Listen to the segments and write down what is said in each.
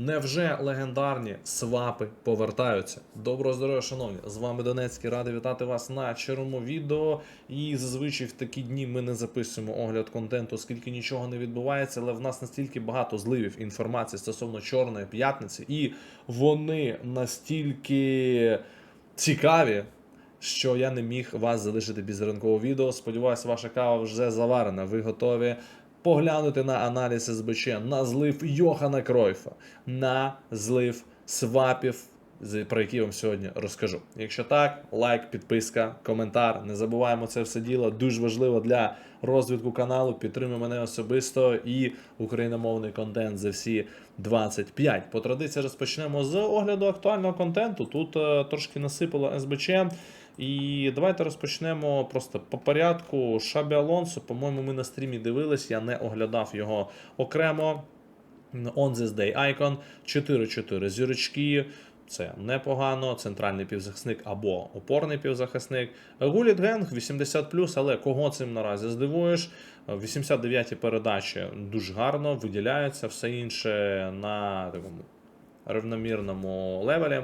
Невже легендарні свапи повертаються? Доброго здоров'я, шановні! З вами Донецький, радий вітати вас на червому відео. І зазвичай в такі дні ми не записуємо огляд контенту, оскільки нічого не відбувається, але в нас настільки багато зливів інформації стосовно Чорної п'ятниці, і вони настільки цікаві, що я не міг вас залишити без ранкового відео. Сподіваюся, ваша кава вже заварена. Ви готові поглянути на аналіз СБЧ, на злив Йохана Кройфа, на злив свапів, про які вам сьогодні розкажу. Якщо так, лайк, підписка, коментар. Не забуваємо це все діло. Дуже важливо для розвитку каналу. Підтримуй мене особисто і україномовний контент за всі 25. По традиції розпочнемо з огляду актуального контенту. Тут е, трошки насипало СБЧ. І давайте розпочнемо просто по порядку. Шабі Алонсо, по-моєму, ми на стрімі дивились, я не оглядав його окремо. On this day Icon 4-4 зірочки. Це непогано. Центральний півзахисник або опорний півзахисник. Гуліт Генг 80 але кого цим наразі здивуєш? 89-ті передачі дуже гарно виділяються, все інше на такому рівномірному левелі.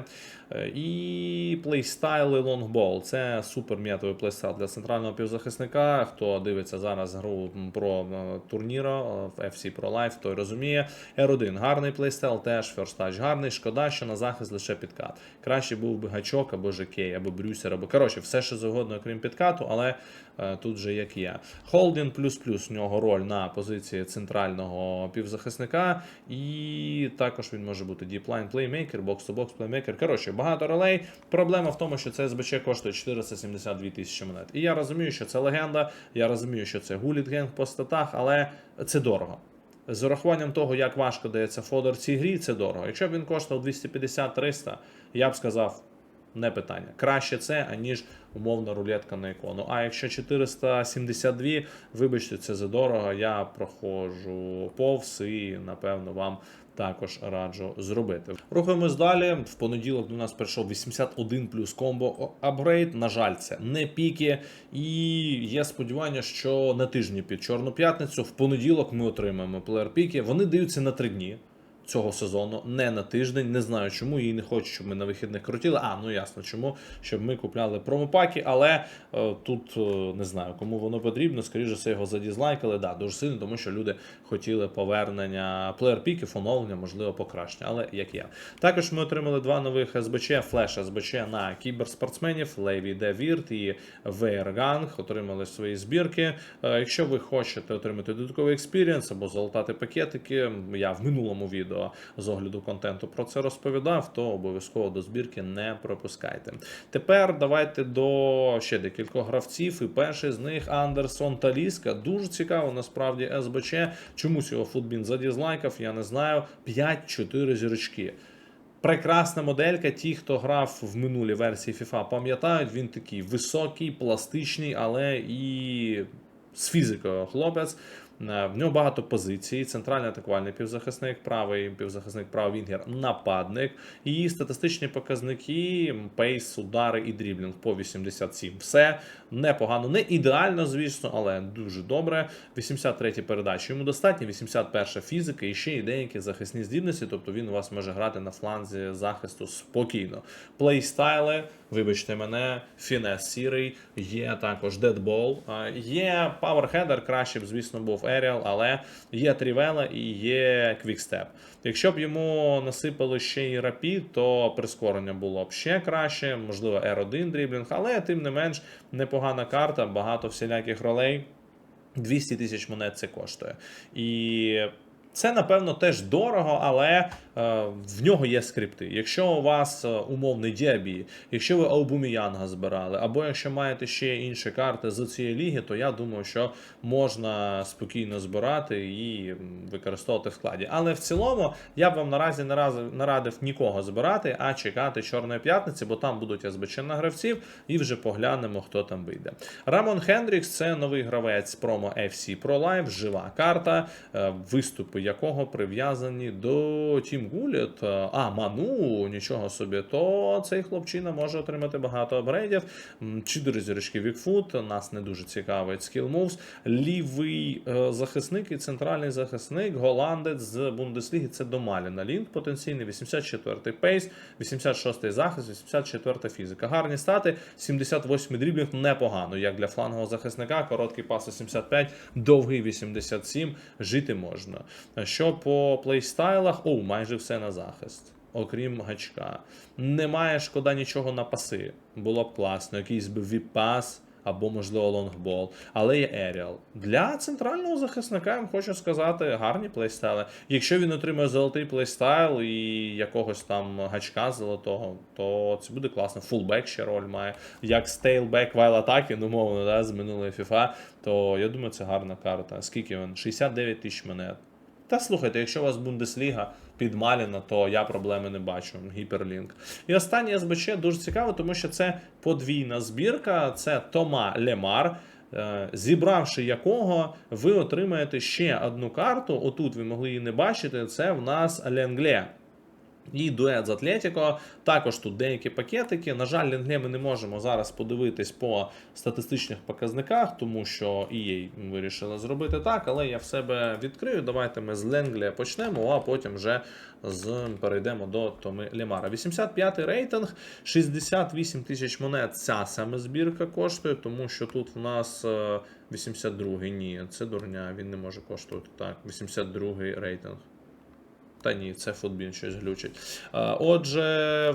Е, І плейстайл і лонгбол. Це супер м'ятовий плейстайл для центрального півзахисника. Хто дивиться зараз гру про е, турніра в FC Pro Life, той розуміє. R1 гарний плейстайл, теж Touch гарний. Шкода, що на захист лише підкат. Краще був би гачок або Жекей, або Брюсер, або коротше, все що завгодно, крім підкату, але е, тут же як є. Холдін плюс-плюс в нього роль на позиції центрального півзахисника, і також він може бути діплайн плеймейкер, бокс-то-бокс плеймейкер. Коротше, багато ролей. Проблема в тому, що це СБЧ коштує 472 тисячі монет. І я розумію, що це легенда, я розумію, що це гуліт генг по статах, але це дорого. З урахуванням того, як важко дається фодор цій грі, це дорого. Якщо б він коштував 250-300, я б сказав, не питання. Краще це, аніж умовна рулетка на ікону. А якщо 472, вибачте, це задорого, я проходжу повз і, напевно, вам також раджу зробити. Рухаємось далі. В понеділок до нас прийшов 81 плюс комбо апгрейд. На жаль, це не піки. І є сподівання, що на тижні під Чорну п'ятницю в понеділок ми отримаємо плеєр піки. Вони даються на три дні. Цього сезону не на тиждень, не знаю чому її не хочу, щоб ми на вихідних крутили. А, ну ясно, чому, щоб ми купляли промопаки, але е, тут е, не знаю, кому воно потрібно. Скоріше все його задізлайкали. Да, дуже сильно, тому що люди хотіли повернення плеєр-піків, оновлення, можливо, покращення, але як є. Також ми отримали два нових СБЧ, флеш СБЧ на кіберспортсменів, Леві Де Вірт і Вейрганг. Отримали свої збірки. Е, Якщо ви хочете отримати додатковий експірієнс або залатати пакетики, я в минулому відео з огляду контенту про це розповідав, то обов'язково до збірки не пропускайте. Тепер давайте до ще декількох гравців. І перший з них Андерсон Таліска. Дуже цікаво, насправді, СБЧ. Чомусь його футбін задізлайкав, я не знаю. 5-4 зірочки. Прекрасна моделька. Ті, хто грав в минулій версії FIFA, пам'ятають, він такий високий, пластичний, але і з фізикою хлопець. Е, В нього багато позицій. Центральний атакувальний півзахисник, правий півзахисник, правий вінгер, нападник. І статистичні показники: пейс, удари і дріблінг по 87. Все непогано, не ідеально, звісно, але дуже добре. 83 передачі йому достатньо, 81 фізика і ще й деякі захисні здібності. Тобто він у вас може грати на фланзі захисту спокійно. Плейстайли, вибачте мене, фінес сірий, є також дедбол, є паверхедер, краще б, звісно, був Еріал, але є Трівела і є Квікстеп. Якщо б йому насипали ще й рапід, то прискорення було б ще краще, можливо, R1 дріблінг, але тим не менш непогана карта, багато всіляких ролей. 200 тисяч монет це коштує. І це, напевно, теж дорого, але е, в нього є скрипти. Якщо у вас е, умовний Діабі, якщо ви Аубуміянга збирали, або якщо маєте ще інші карти з цієї ліги, то я думаю, що можна спокійно збирати і використовувати в складі. Але в цілому я б вам наразі не раз- не радив нікого збирати, а чекати Чорної п'ятниці, бо там будуть СБЧ на гравців, і вже поглянемо, хто там вийде. Рамон Хендрікс це новий гравець промо FC Pro Live, жива карта. Е, Виступи якого прив'язані до Тім Гуліт, е, а Ману, нічого собі, то цей хлопчина може отримати багато апгрейдів. Чотири зірочки Вікфут, нас не дуже цікавить Skill Moves. Лівий е, захисник і центральний захисник, голландець з Бундесліги. Це до Маліна. Лінк потенційний, 84-й пейс, 86-й захист, 84-та фізика. Гарні стати, 78-й дріблінг непогано, як для флангового захисника. Короткий пас 85, довгий 87. Жити можна. Що по плейстайлах? О, майже все на захист. Окрім гачка. Немає шкода нічого на паси. Було б класно. Якийсь би віп-пас або, можливо, лонгбол. Але є Еріал. Для центрального захисника я вам хочу сказати гарні плейстайли. Якщо він отримує золотий плейстайл і якогось там гачка золотого, то це буде класно. Фулбек ще роль має. Як стейлбек вайл атаки, ну мовно, да, з минулої FIFA, то я думаю, це гарна карта. Скільки він? 69 тисяч монет. Та слухайте, якщо у вас Бундесліга підмалена, то я проблеми не бачу. Гіперлінк. І останнє СБЧ дуже цікаво, тому що це подвійна збірка, це Тома Лемар. е, Зібравши якого, ви отримаєте ще одну карту. Отут ви могли її не бачити. Це в нас Ленгле. І дует з Атлетіко. Також тут деякі пакетики. На жаль, Ленгле ми не можемо зараз подивитись по статистичних показниках, тому що EA вирішили зробити так, але я в себе відкрию. Давайте ми з Ленгле почнемо, а потім вже з, перейдемо до Томи Лемара. 85 рейтинг, 68 тисяч монет. Ця саме збірка коштує, тому що тут в нас е, 82-й. Ні, це дурня, він не може коштувати так. 82-й рейтинг. Та ні, це футбін щось глючить. Отже,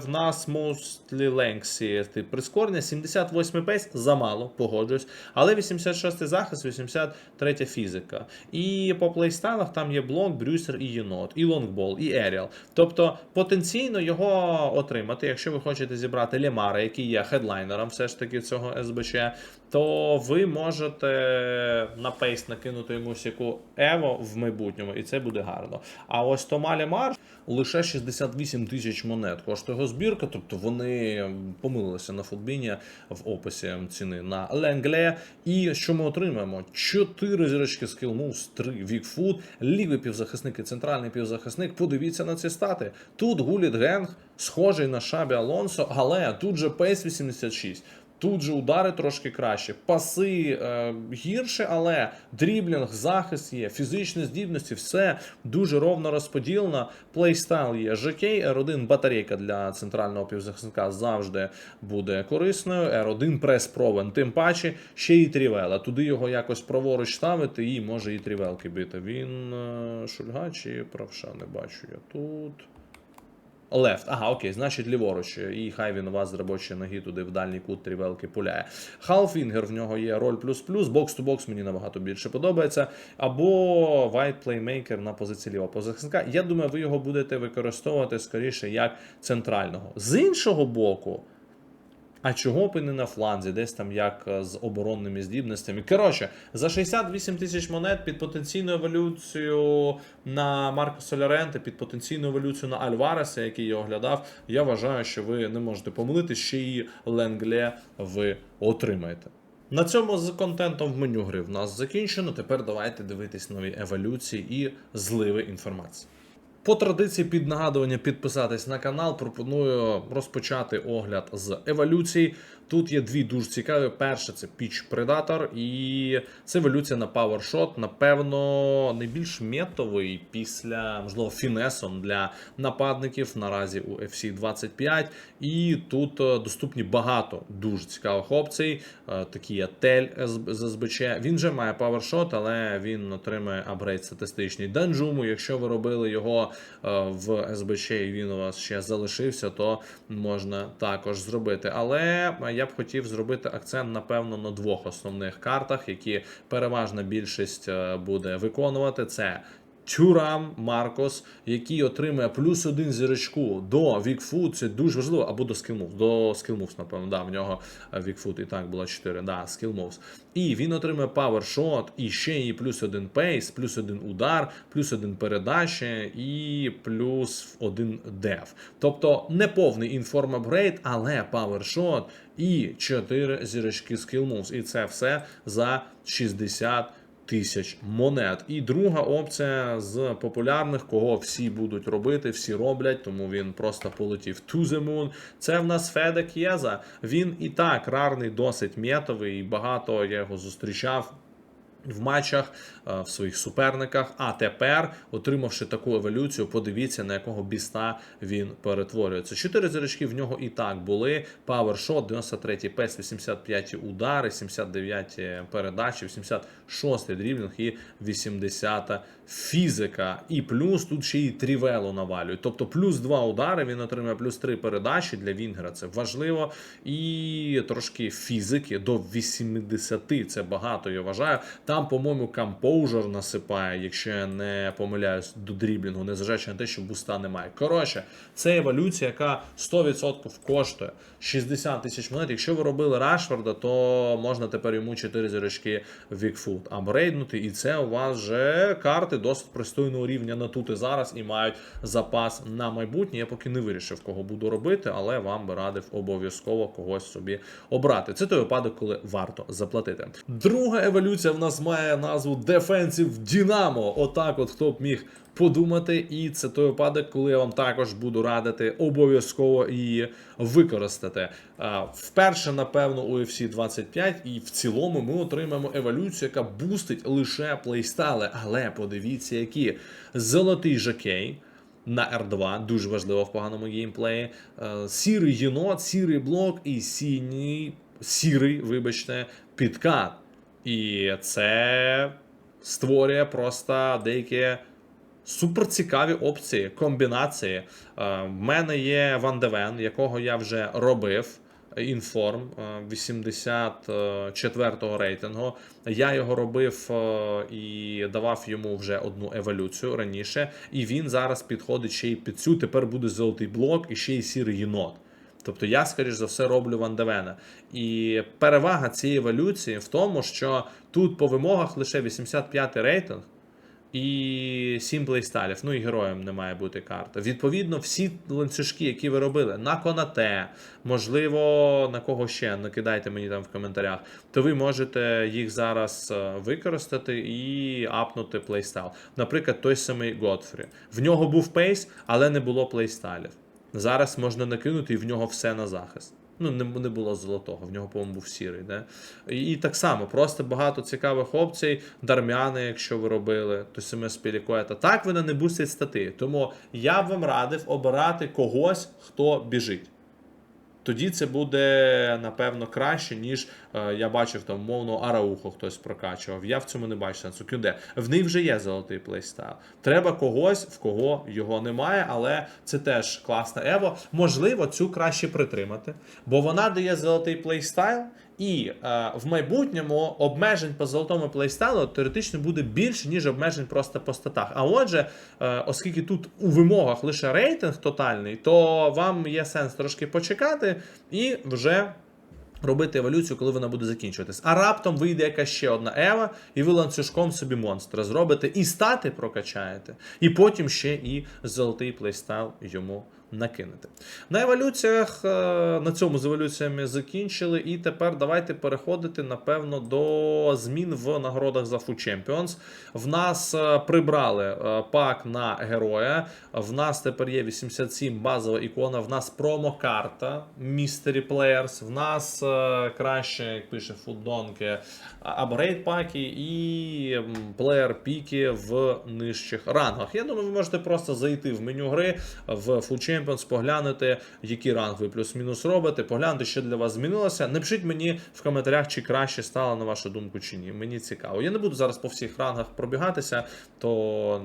в нас mostly lengthy тип прискорення, 78 пейс замало, погоджуюсь. Але 86 захист, 83 фізика. І по плейстайлах там є блок, брюсер і єнот, і лонгбол, і еріал. Тобто потенційно його отримати, якщо ви хочете зібрати Лемара, який є хедлайнером все ж таки цього СБЧ, то ви можете на пейс накинути йому яку Ево в майбутньому, і це буде гарно. А ось Тома Лемар лише 68 тисяч монет коштує його збірка, тобто вони помилилися на футбіні в описі ціни на Ленгле. І що ми отримаємо? 4 зірочки Skill Moves, 3 Вікфуд, лівий півзахисник і центральний півзахисник. Подивіться на ці стати. Тут Гуліт Генг, схожий на Шабі Алонсо, але тут же Пейс 86. Тут же удари трошки краще, паси е, гірше, але дріблінг, захист є, фізичні здібності, все дуже ровно розподілено. Плейстайл є ЖК, R1 батарейка для центрального півзахисника завжди буде корисною. R1 прес провен, тим паче ще і трівела. Туди його якось праворуч ставити і може і трівелки бити. Він е, шульга чи правша, не бачу я тут. Лефт, ага, окей, значить ліворуч. І хай він у вас з робочої ноги туди в дальній кут трівелки пуляє. Халфінгер в нього є роль плюс-плюс, бокс-ту-бокс мені набагато більше подобається. Або White Playmaker на позиції лівого позахисника. Я думаю, ви його будете використовувати скоріше як центрального. З іншого боку. А чого б і не на фланзі, десь там як е, з оборонними здібностями. Коротше, за 68 тисяч монет під потенційну еволюцію на Марко Соляренте, під потенційну еволюцію на Альвареса, який я оглядав, я вважаю, що ви не можете помилити, ще і Ленгле ви отримаєте. На цьому з контентом в меню гри в нас закінчено. Тепер давайте дивитись нові еволюції і зливи інформації. По традиції під нагадування підписатись на канал. Пропоную розпочати огляд з еволюції. Тут є дві дуже цікаві. Перше це Peach Predator, і це еволюція на Power Shot. Напевно, найбільш метовий після, можливо, фінесом для нападників наразі у FC 25. І тут е, доступні багато дуже цікавих опцій. Е, Такі є Тель з СБЧ. Він вже має Power Shot, але він отримує апгрейд статистичний. Данжуму, якщо ви робили його е, в СБЧ і він у вас ще залишився, то можна також зробити. Але е, я б хотів зробити акцент, напевно, на двох основних картах, які переважна більшість е, буде виконувати. Це Тюрам Маркос, який отримує плюс один зірочку до Вікфуд, це дуже важливо, або до Skillmoves. До Skillmoves, напевно, да, в нього Вікфуд і так було 4, да, Skillmoves. І він отримує Shot, і ще і плюс один пейс, плюс один удар, плюс один передача і плюс один деф. Тобто не повний інформ апгрейд, але Shot і 4 зірочки Skill І це все за 60 тисяч монет. І друга опція з популярних, кого всі будуть робити, всі роблять, тому він просто полетів to the moon. Це в нас Феде К'єза. Він і так рарний, досить м'єтовий, і багато я його зустрічав. В матчах в своїх суперниках. А тепер, отримавши таку еволюцію, подивіться на якого біста він перетворюється. Чотири зірочки в нього і так були. Power Shot, 93 пес, 85 удари, 79 передачі, 86 дріблінг і 80-та фізика. І плюс тут ще й трівело навалюють. Тобто плюс 2 удари він отримує плюс 3 передачі для Вінгера. Це важливо. І трошки фізики до 80. Це багато, я вважаю. Там, по-моєму, компоужер насипає, якщо я не помиляюсь до дріблінгу, незважаючи на те, що буста немає. Коротше, це еволюція, яка 100% коштує 60 тисяч монет. Якщо ви робили Рашфорда, то можна тепер йому 4 зірочки Вікфут апгрейднути. І це у вас вже карти досить пристойного рівня на тут і зараз і мають запас на майбутнє. Я поки не вирішив, кого буду робити, але вам би радив обов'язково когось собі обрати. Це той випадок, коли варто заплатити. Друга еволюція в нас має назву Defensive Dynamo. Отак, от хто б міг подумати, і це той випадок, коли я вам також буду радити обов'язково її використати. Вперше, напевно, у UFC 25, і в цілому ми отримаємо еволюцію, яка бустить лише плейстайли. Але подивіться, які золотий жокей. На R2, дуже важливо в поганому геймплеї. Сірий єнот, сірий блок і синій, сірий, вибачте, підкат. І це створює просто деякі суперцікаві опції, комбінації. Е, В мене є Ван Девен, якого я вже робив. Інформ е, 84-го рейтингу. Я його робив е, і давав йому вже одну еволюцію раніше. І він зараз підходить ще й під цю. Тепер буде золотий блок і ще й сірий єнот. Тобто я, скоріш за все, роблю Вандевена. І перевага цієї еволюції в тому, що тут по вимогах лише 85 рейтинг. І 7 плейстайлів, ну і героям не має бути карта. Відповідно, всі ланцюжки, які ви робили на Конате, можливо, на кого ще, накидайте мені там в коментарях, то ви можете їх зараз е, використати і апнути плейстайл. Наприклад, той самий Godfrey. В нього був пейс, але не було плейстайлів. Зараз можна накинути і в нього все на захист. Ну, не, не було золотого, в нього, по-моєму, був сірий. Да? І, і так само, просто багато цікавих опцій. Дармяни, якщо ви робили, то саме спілікуєте. Так вони не бустять стати. Тому я б вам радив обирати когось, хто біжить. Тоді це буде, напевно, краще, ніж е, я бачив там, мовно, Араухо хтось прокачував. Я в цьому не бачу сенсу. Кюде. В них вже є золотий плейстайл. Треба когось, в кого його немає, але це теж класна Ево. Можливо, цю краще притримати, бо вона дає золотий плейстайл. І е, в майбутньому обмежень по золотому плейстайлу теоретично буде більше, ніж обмежень просто по статах. А отже, е, оскільки тут у вимогах лише рейтинг тотальний, то вам є сенс трошки почекати і вже. Робити еволюцію, коли вона буде закінчуватись. А раптом вийде якась ще одна Ева, і ви ланцюжком собі монстра зробите, і стати прокачаєте, і потім ще і золотий плейстайл йому накинете. На еволюціях, е, на цьому з еволюціями закінчили, і тепер давайте переходити, напевно, до змін в нагородах за Food Champions. В нас е, прибрали е, пак на героя. В нас тепер є 87 базова ікона, в нас промокарта Mystery Players, в нас краще, як пише Фуддонки, апгрейд паки і плеєр піки в нижчих рангах. Я думаю, ви можете просто зайти в меню гри в Full Champions, поглянути, який ранг ви плюс-мінус робите, поглянути, що для вас змінилося. Напишіть мені в коментарях, чи краще стало на вашу думку, чи ні. Мені цікаво. Я не буду зараз по всіх рангах пробігатися, то,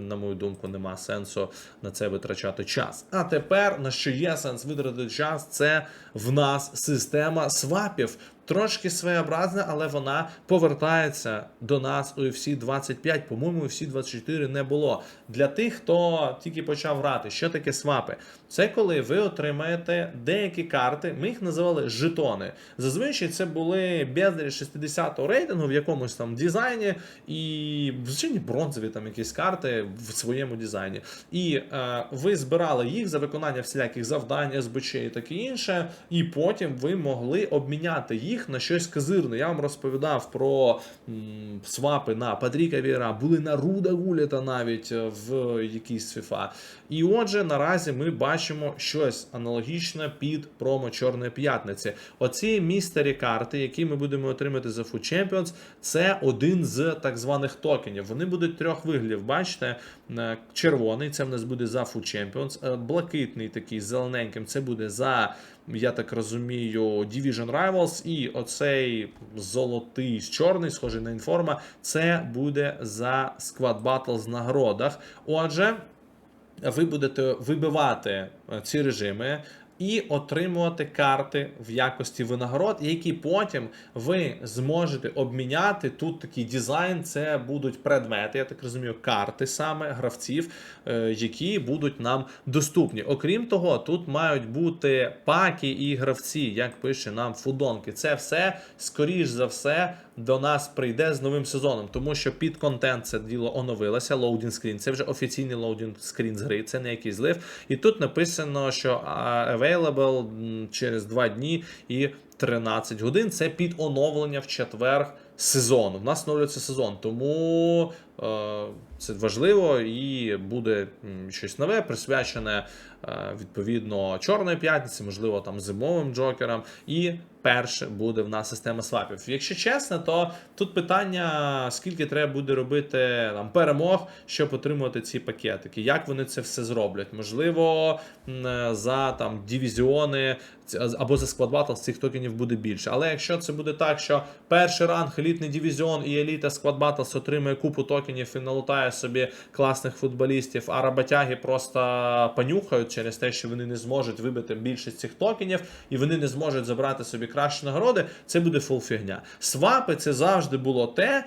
на мою думку, нема сенсу на це витрачати час. А тепер на що є сенс витратити час, це в нас система свапів. Трошки своєобразна, але вона повертається до нас у UFC 25. По-моєму, UFC 24 не було. Для тих, хто тільки почав грати, що таке свапи? Це коли ви отримаєте деякі карти, ми їх називали жетони. Зазвичай це були бездарі 60-го рейтингу в якомусь там дизайні, і звичайні бронзові там якісь карти в своєму дизайні. І е, ви збирали їх за виконання всіляких завдань, СБЧ і таке інше, і потім ви могли обміняти їх їх на щось казирне. Я вам розповідав про свапи на Патріка Віра, були на Руда Гуліта навіть е, в якійсь FIFA. І отже, наразі ми бачимо щось аналогічне під промо Чорної п'ятниці. Оці містері карти, які ми будемо отримати за Food Champions, це один з так званих токенів. Вони будуть трьох виглядів. Бачите, Е, червоний це в нас буде за Food Champions, е, блакитний такий з зелененьким це буде за, я так розумію, Division Rivals, і оцей золотий з чорний, схожий на інформа, це буде за Squad Battles нагородах. Отже, ви будете вибивати ці режими. І отримувати карти в якості винагород, які потім ви зможете обміняти. Тут такий дизайн, це будуть предмети, я так розумію, карти саме гравців, е, які будуть нам доступні. Окрім того, тут мають бути паки і гравці, як пише нам Фудонки. Це все, скоріш за все, до нас прийде з новим сезоном, тому що під контент це діло оновилося. Лоудінг скрін. Це вже офіційний лоудінг скрін з гри, це не якийсь злив. І тут написано, що available через 2 дні і 13 годин. Це під оновлення в четвер сезону. В нас оновлюється сезон, тому е, це важливо і буде щось нове, присвячене відповідно Чорної п'ятниці, можливо, там зимовим джокерам. І перше буде в нас система свапів. Якщо чесно, то тут питання: скільки треба буде робити там перемог, щоб отримувати ці пакетики. Як вони це все зроблять? Можливо, е, за там дивізіони або за склад батл цих токенів буде більше. Але якщо це буде так, що перший ранг, елітний дивізіон і еліта склад Battles отримує купу токенів і налутає собі класних футболістів, а роботяги просто понюхають через те, що вони не зможуть вибити більшість цих токенів, і вони не зможуть забрати собі кращі нагороди, це буде фул фігня. Свапи це завжди було те,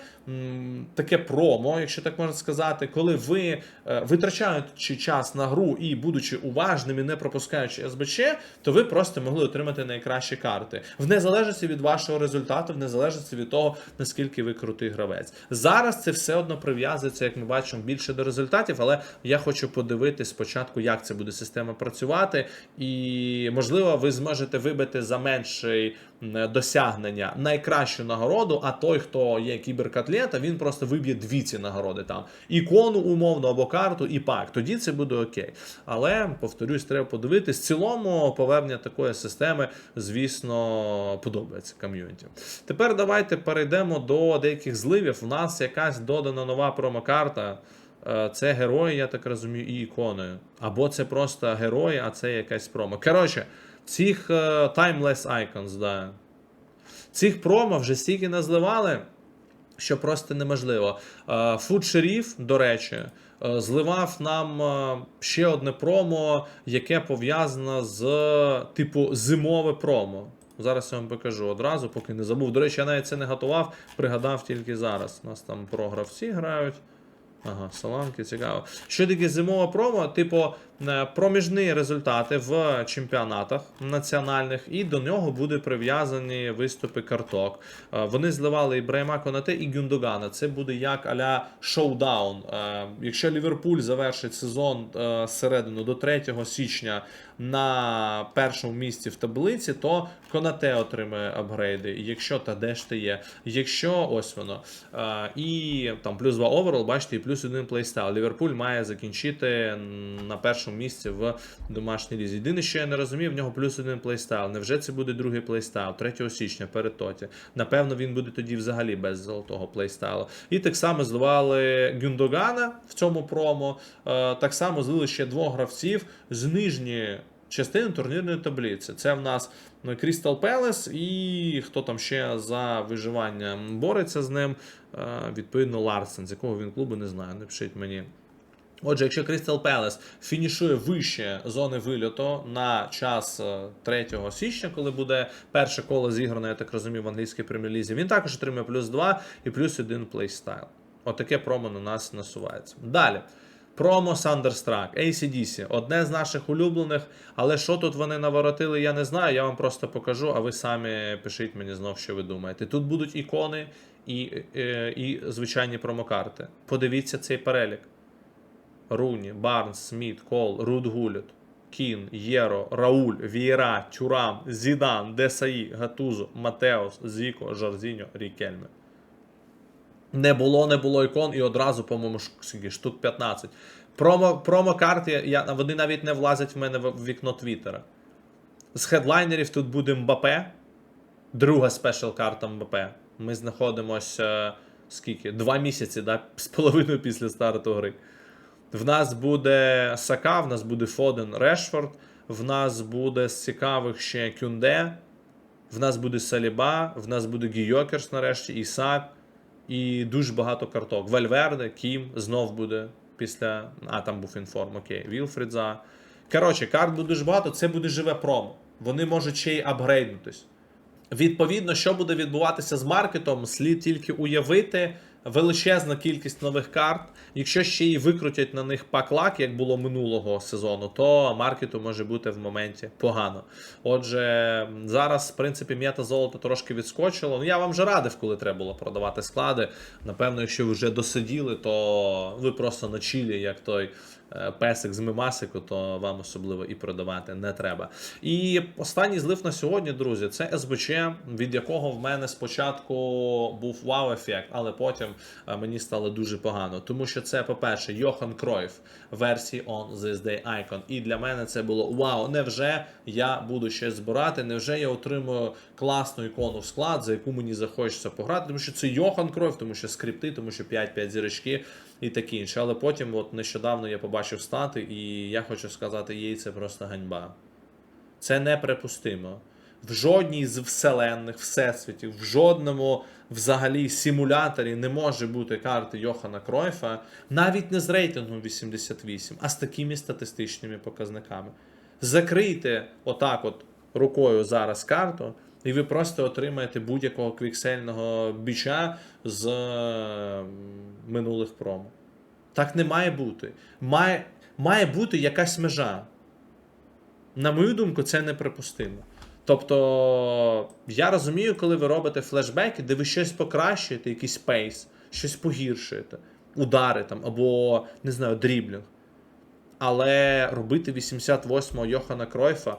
таке промо, якщо так можна сказати, коли ви е, витрачаючи час на гру і будучи уважними, не пропускаючи СБЧ, то ви просто могли отримати найкращі карти. В незалежності від вашого результату, в незалежності від того, наскільки ви крутий гравець. Зараз це все одно прив'язується, як ми бачимо, більше до результатів, але я хочу подивитись спочатку, як це буде система працювати, і можливо, ви зможете вибити за менший досягнення найкращу нагороду, а той, хто є кіберкатлета, він просто виб'є дві ці нагороди там. Ікону умовно або карту, і пак. Тоді це буде окей. Але повторюсь, треба подивитись. В цілому повернення такої системи, звісно, подобається ком'юніті. Тепер давайте перейдемо до деяких зливів. У нас якась додана нова промокарта. Е, Це герої, я так розумію, і іконою. Або це просто герої, а це якась промо. Коротше, цих е, Timeless Icons, да. Цих промо вже стільки назливали, що просто неможливо. Фуд Шеріф, до речі, е, зливав нам е, ще одне промо, яке пов'язано з типу зимове промо. Зараз я вам покажу одразу, поки не забув. До речі, я навіть це не готував, пригадав тільки зараз. У нас там про гравці грають. Ага, саланки, цікаво. Що таке зимова промо? Типу, проміжні результати в чемпіонатах національних, і до нього будуть прив'язані виступи карток. Е, Вони зливали і Брайма Конате, і Гюндогана. Це буде як аля шоудаун. Е, Якщо Ліверпуль завершить сезон е, середину до 3 січня на першому місці в таблиці, то Конате отримає апгрейди. Якщо та де ж ти є, якщо ось воно. Е, І там плюс 2 оверол, бачите, і плюс один плейстайл. Ліверпуль має закінчити на першому місці в домашній лізі. Єдине, що я не розумію, в нього плюс один плейстайл. Невже це буде другий плейстайл 3 січня перед тоті? Напевно, він буде тоді взагалі без золотого плейстайлу. І так само зливали Гюндогана в цьому промо. Е, Так само злили ще двох гравців з нижньої частини турнірної таблиці. Це в нас Крістал Пелес і хто там ще за виживання бореться з ним. Е, Відповідно, Ларсен, з якого він клубу, не знаю, напишіть мені. Отже, якщо Crystal Palace фінішує вище зони вильоту на час е, 3 січня, коли буде перше коло зіграно, я так розумію, в англійській прем'єр-лізі, він також отримує плюс 2 і плюс 1 плейстайл. Отаке промо на нас насувається. Далі. Промо Thunderstruck, ACDC, одне з наших улюблених, але що тут вони наворотили, я не знаю. Я вам просто покажу, а ви самі пишіть мені знов, що ви думаєте. Тут будуть ікони і, е, і звичайні промокарти. Подивіться цей перелік. Руні, Барнс, Сміт, Кол, Руд Гуліт. Кін, Єро, Рауль, Вієра, Тюрам, Зідан, Десаї, Гатузо, Матеос, Зіко, Жорзіньо, Рікельме. Не було, не було ікон, і одразу, по-моєму, штук 15. Промо, промо-карти, я, вони навіть не влазять в мене в вікно Твіттера. З хедлайнерів тут буде Мбапе, друга спешл карта Мбапе. Ми знаходимося скільки? Два місяці, да? з половиною після старту гри. В нас буде Сака, в нас буде Фоден Решфорд, в нас буде з цікавих ще Кюнде, в нас буде Саліба, в нас буде Гійокерс нарешті, Ісак і дуже багато карток. Вальверде, Кім, знов буде після. А, там був інформ, окей. Вілфрідза. Коротше, карт буде дуже багато, це буде живе промо. Вони можуть ще й апгрейднутись. Відповідно, що буде відбуватися з маркетом, слід тільки уявити величезна кількість нових карт. Якщо ще й викрутять на них пак-лак, як було минулого сезону, то маркету може бути в моменті погано. Отже, зараз, в принципі, м'ята золото трошки відскочило. Ну я вам вже радив, коли треба було продавати склади. Напевно, якщо ви вже досиділи, то ви просто на чілі, як той песик з мимасику, то вам особливо і продавати не треба. І останній злив на сьогодні, друзі, це СБЧ, від якого в мене спочатку був вау-ефект, але потім е, мені стало дуже погано. Тому що це, по-перше, Йохан Кройф версії On This Day Icon. І для мене це було вау, невже я буду ще збирати, невже я отримую класну ікону в склад, за яку мені захочеться пограти, тому що це Йохан Кройф, тому що скрипти, тому що 5-5 зірочки і таке інше. Але потім, от нещодавно я побачив стати, і я хочу сказати, їй це просто ганьба. Це неприпустимо. В жодній з вселенних всесвітів, в жодному взагалі симуляторі не може бути карти Йохана Кройфа, навіть не з рейтингом 88, а з такими статистичними показниками. Закрийте отак от рукою зараз карту, і ви просто отримаєте будь-якого квіксельного біча з е, минулих промо. Так не має бути. Має, має бути якась межа. На мою думку, це неприпустимо. Тобто, я розумію, коли ви робите флешбеки, де ви щось покращуєте, якийсь пейс, щось погіршуєте, удари там, або, не знаю, дріблінг. Але робити 88-го Йохана Кройфа,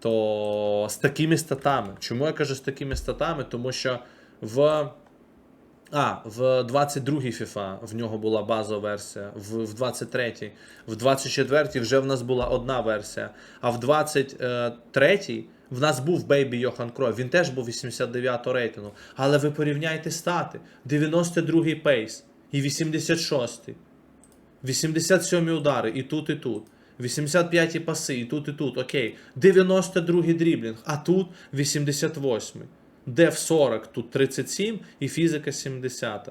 то з такими статами. Чому я кажу з такими статами? Тому що в. А, в 22-й FIFA в нього була базова версія, в, в 23-й, в 24-й вже в нас була одна версія, а в 23-й в нас був Бейбі Йохан Крой, він теж був 89 рейтингу. Але ви порівняйте стати: 92-й пейс і 86-й. 87-й удари і тут, і тут. 85 паси, і тут, і тут. Окей. 92 дріблінг, а тут 88. Де в 40, тут 37 і фізика 70.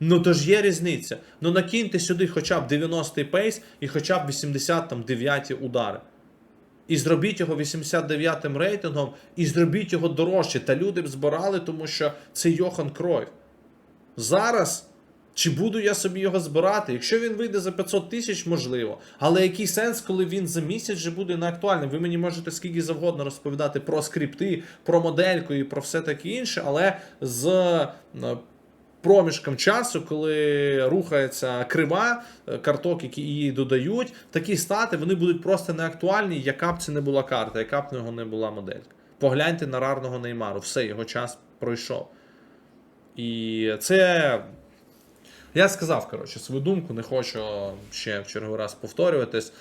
Ну то ж є різниця. Ну накиньте сюди хоча б 90-й пейс і хоча б 89-ті удари. І зробіть його 89-м рейтингом, і зробіть його дорожче. Та люди б збирали, тому що це Йохан Кройф. Зараз. Чи буду я собі його збирати? Якщо він вийде за 500 тисяч, можливо. Але який сенс, коли він за місяць вже буде неактуальним? Ви мені можете скільки завгодно розповідати про скрипти, про модельку і про все таке інше, але з е, проміжком часу, коли рухається крива е, карток, які її додають, такі стати вони будуть просто неактуальні, яка б це не була карта, яка б в нього не була моделька. Погляньте на рарного Неймару, все, його час пройшов. І це. Я сказав, коротше, свою думку, не хочу ще в черговий раз повторюватись.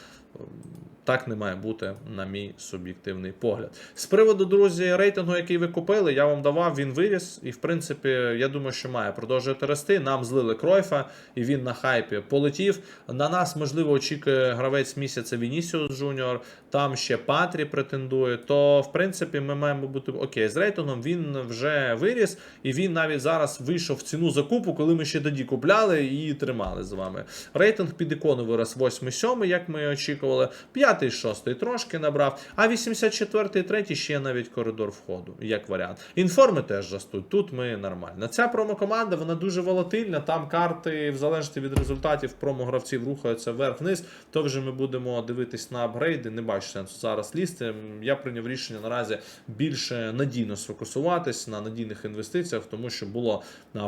Так не має бути, на мій суб'єктивний погляд. З приводу, друзі, рейтингу, який ви купили, я вам давав, він виріс. І, в принципі, я думаю, що має продовжувати рости. Нам злили Кройфа, і він на хайпі полетів. На нас, можливо, очікує гравець місяця Вінісіус Джуніор, там ще Патрі претендує. То, в принципі, ми маємо бути окей. З рейтингом він вже виріс, і він навіть зараз вийшов в ціну закупу, коли ми ще тоді купляли і тримали з вами. Рейтинг під ікону вирос 8-7, як ми очікували. 5 6 трошки набрав, а 84 3 ще навіть коридор входу, як варіант. Інформи теж ростуть. Тут ми нормально. Ця промокоманда вона дуже волатильна. Там карти, в залежності від результатів, промогравців рухаються вверх-вниз. То вже ми будемо дивитись на апгрейди. Не бачу бачу сенсу зараз лізти. Я прийняв рішення наразі більше надійно сфокусуватись на надійних інвестиціях, тому що було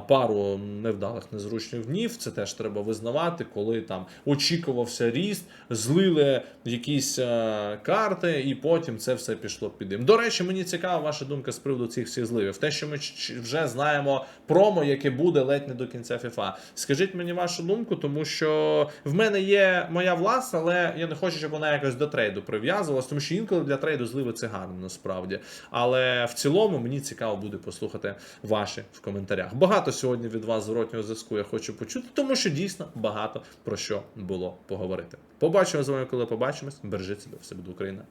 пару невдалих незручних днів. Це теж треба визнавати, коли там очікувався ріст, злили якісь е, карти, і потім це все пішло під дим. До речі, мені цікава ваша думка з приводу цих всіх зливів. Те, що ми вже знаємо промо, яке буде ледь не до кінця FIFA. Скажіть мені вашу думку, тому що в мене є моя власна, але я не хочу, щоб вона якось до трейду прив'язувалась, тому що інколи для трейду зливи це гарно насправді. Але в цілому мені цікаво буде послухати ваші в коментарях. Багато сьогодні від вас зворотнього зв'язку я хочу почути, тому що дійсно багато про що було поговорити. Побачимо з вами, коли побачимось. Бережіть себе, все буде Україна.